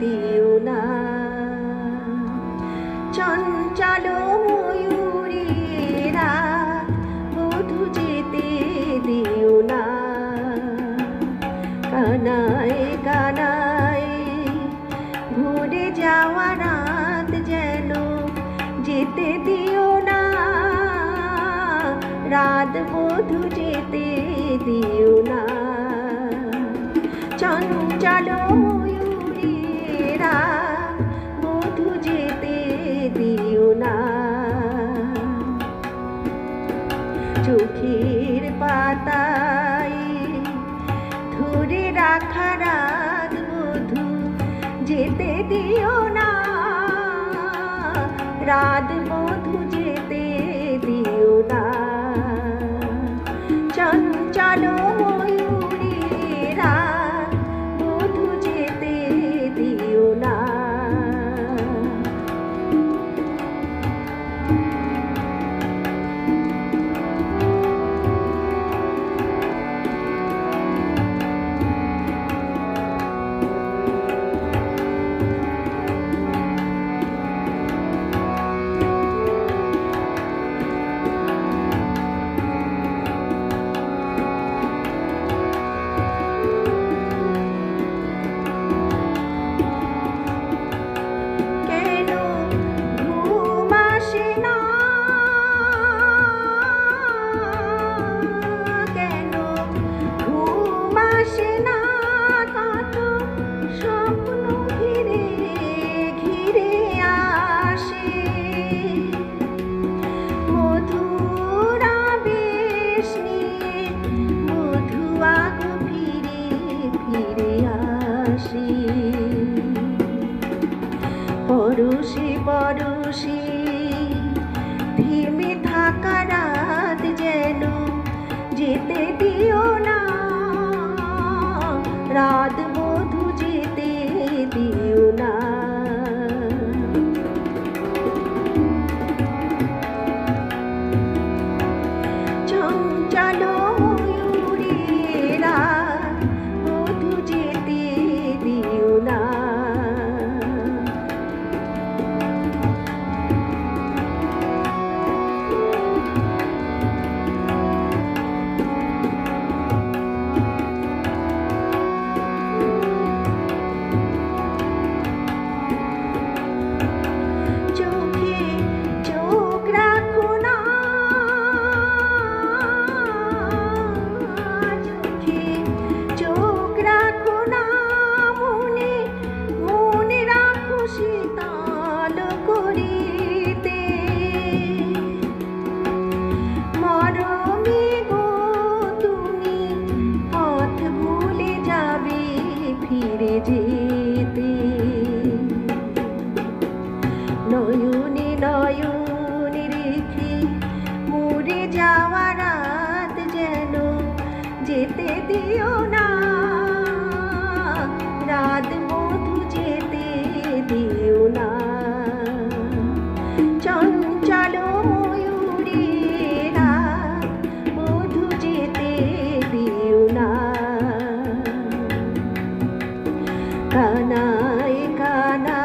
দিও না। চঞ্চল ময়ূরীরা বধু যেতে দিও না। কানায় কানায় ঘুরে যাওয়া রাত যেন যেতে দিও না। রাত বধু যেতে দিও না। চঞ্চল ময়ূর চোখের পাতায় ধরে রাখা রাত বধু যেতে দিও না। রাত পরশি পরশি যেতে দিও না। রাত মধু যেতে দিও না। চঞ্চল ময়ূরে, রাত মধু যেতে দিও না। কানায় কানা